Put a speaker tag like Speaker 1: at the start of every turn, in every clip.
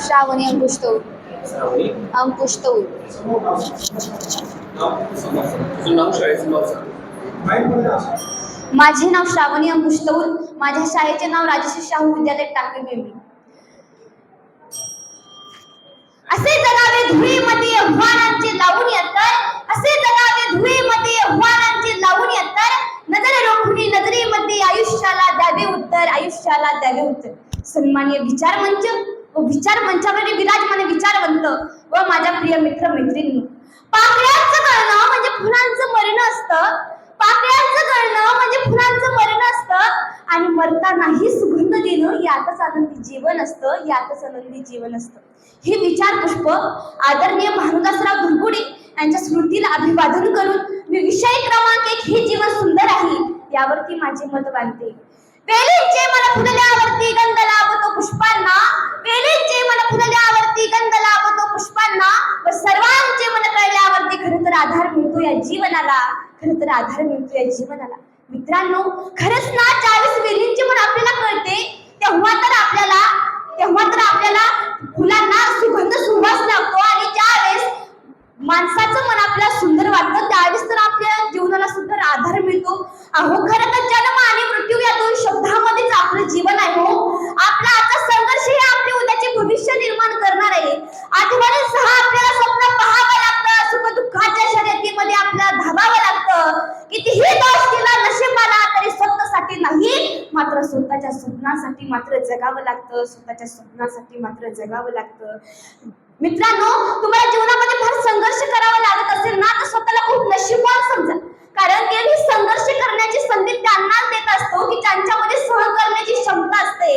Speaker 1: श्रावणी अंकुश तौर अंकुश तौर माझे नाव श्रावणी अंकुश तौर माझ्या शाळेचे नाव राजश्री शाहू विद्यालय टाकळी बेंबी. असे जगावे धुळीमध्ये आव्हानांचे लावून येतात असे जगावे धुळीमध्ये उत्तर द्यावे होते. सन्मानीय विचार मंच व विचार मंचावर विराजमान विचारवंत व माझ्या प्रिय मित्र मैत्रिणी पाकळ्यांचं कळणं म्हणजे फुलांचं मरण असतं. पाकळ्यांचं कळणं म्हणजे फुलांचं मरण असतं. आणि मरतानाही सुगंध देणं यातच आनंदी जीवन असतं यातच आनंदी जीवन असतं. हे विचार पुष्प आदरणीय भानुदासराव धुरगुडे यांच्या स्मृतीला अभिवादन करून मी विषय क्रमांक एक हे जीवन सुंदर आहे यावरती माझे मत बांधते. वेलींचे मन आवडती गंध लाभतो पुष्पांना. वेलींचे मन आवडती गंध लाभतो पुष्पांना. व सर्वांचे मन कळल्यावरती खरं तर आधार मिळतो या जीवनाला. खरं तर आधार मिळतो या जीवनाला. मित्रांनो खरंच ना ज्यावेळेस वेलींचे मन आपल्याला कळते. तेव्हा तर आपल्याला तेव्हा तर आपल्याला फुलांना सुगंध सुवास लागतो. आणि ज्यावेळेस माणसाचं मन आपल्याला सुंदर वाटतं त्यावेळेस तर आपल्या जीवनाला सुंदर आधार मिळतो. अहो खरं तर जन्म आणि मृत्यू या दोन शब्दामध्येच आपलं जीवन आहे हो आपला आजचा संघर्ष हे आपले उद्याचे भविष्य निर्माण करणार आहे आठवणीसह आपल्याला स्वप्न पाहावं लागतं सुख दुःखाच्या शर्यतीमध्ये आपल्याला धावावं लागतं कितीही दोष केला नशिबाला तरी स्वतःसाठी नाही मात्र स्वतःच्या स्वप्नासाठी मात्र जगावं लागतं. स्वतःच्या स्वप्नासाठी मात्र जगावं लागतं. मित्रांनो तुम्हाला जीवनामध्ये फार संघर्ष करावा लागत असेल ना तर स्वतःला खूप नशीबवान समजा. कारण की मी संघर्ष करण्याची संधी त्यांनाच देत असतो की ज्यांच्यामध्ये सहन करण्याची क्षमता असते.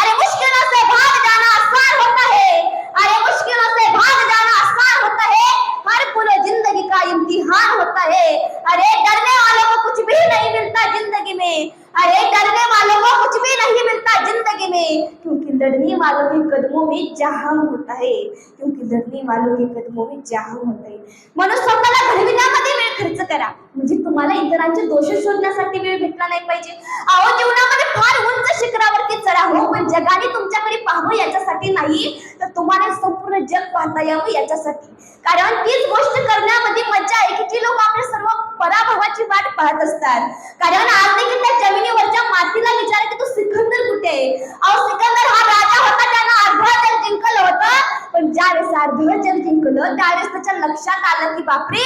Speaker 1: अरे मुश्किल से भाग जाना आसान होता है अरे मुश्किल से भाग जाना आसान होता है हर पूरे जिंदगी का इम्तिहान होता है अरे डरने वालों को कुछ भी नहीं मिलता जिंदगी में. अरे डरने नहीं मिलता जिंदगी में। क्योंकि लड़ने वालों के कदमों में जहां होता है। क्योंकि लड़ने वालों के कदमों में जहां होता है। म्हणून स्वतःला घडविण्यामध्ये वेळ खर्च करा। म्हणजे तुम्हाला इतरांचे दोष शोधण्यासाठी वेळ भेटला नाही पाहिजे। अहो जीवनामध्ये फार उंच शिखरावरती चढा हो पण जगाने तुमच्याकडे पाहावं याच्यासाठी नाही तर तुम्हाला संपूर्ण जग पाहता यावं याच्यासाठी। कारण तीच गोष्ट करण्यामध्ये पाहत असतात. कारण आज देखील त्या जमिनीवरच्या मातीला विचार की तो सिकंदर कुठे आहे? अहो सिकंदर हा राजा होता त्यानं अर्धा जग जिंकलं होतं. पण ज्यावेळेस अर्ध जग जिंकलं त्यावेळेस त्याच्या लक्षात आलं की बापरे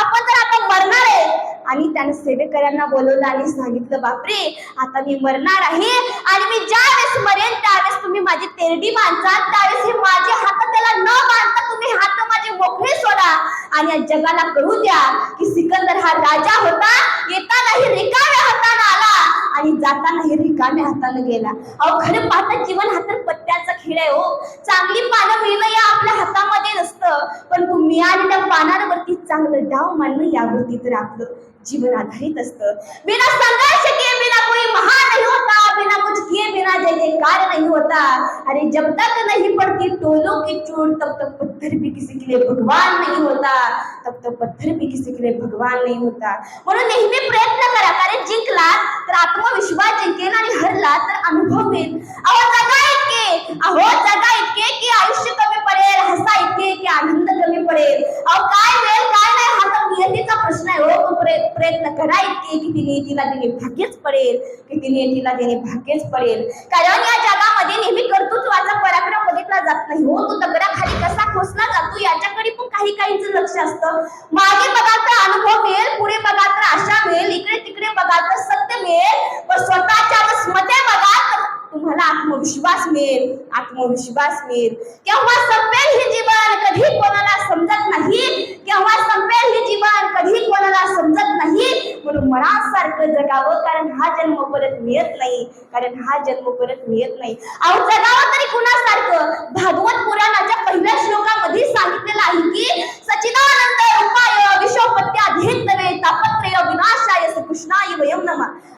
Speaker 1: आपण तर आता मरणार आहे. आणि त्याने सेवेकऱ्यांना बोलवलं आणि सांगितलं बापरे आता मी मरणार आहे. आणि मी ज्यावेळेस मरेन त्यावेळेस तुम्ही माझी तेरडी बांधचाल त्यावेळेस हे माझे हात त्याला न बांधता तुम्ही हात माझे मोकळे सोडा. आणि या जगाला कळू द्या की सिकंदर हा राजा होता येतानाही रिकाम्या हाताने आला आणि जातानाही रिकाम्या हाताने गेला. अहो खरं पाहता जीवन हा तर पत्त्याचा खेळ आहे हो. चांगली पानं मिळणं या आपल्या हातामध्ये नसतं. पण तू मिळालेल्या पानांवरती चांगलं डाव मानणं यावरती तर आपलं जीवन आधारित असतं. बिना संघर्ष किए बिना कोई महान नहीं होता बिना कुछ किए बिना जय जयकार नहीं होता। अरे जब तक नहीं पड़ती टोलों की चोट तब तक पत्थर भी किसी के लिए भगवान नहीं होता। तब तक पत्थर भी किसी के लिए भगवान नहीं होता। म्हणून नेहमी प्रयत्न करा कारण जिंकला तर आत्मविश्वास जिंकेल आणि हरला तर अनुभव मिळेल अहो जगा इतके अहो जगा इतके की आयुष्य कमी पडेल हसा इतके की आनंद कमी पडेल अहो काय मिळेल काय नाही हा तर नियतीचा प्रश्न आहे हो पण प्रय- प्रयत्न करा इतके तिला देणे भाग्यच पडेल की ती तिला देणे भाग्यच पडेल. कारण या जगामध्ये नेहमी कर्तृत्वाचा पराक्रम बघितला जात नाही. हो तो दगडाखाली कसा खोसला जातो याच्याकडे पण काही काहींच लक्ष असतं. मागे बघा तर अनुभव मिळेल पुढे बघा तर आशा मिळेल इकडे तिकडे बघा तर सत्य मिळेल पण स्वतःच्या मध्ये बघा तर तुम्हाला आत्मविश्वास मिळेल आत्मविश्वास मिळेल. केव्हा संपेल हे जीवन कधी कोणाला समजत नाही. केव्हा संपेल हे जीवन कधी कोणाला समजत नाही. मनासारखं जगावं कारण हा जन्म परत मिळत नाही कारण हा जन्म परत मिळत नाही. अहो जगावं तरी कुणासारखं? भागवत पुराणाच्या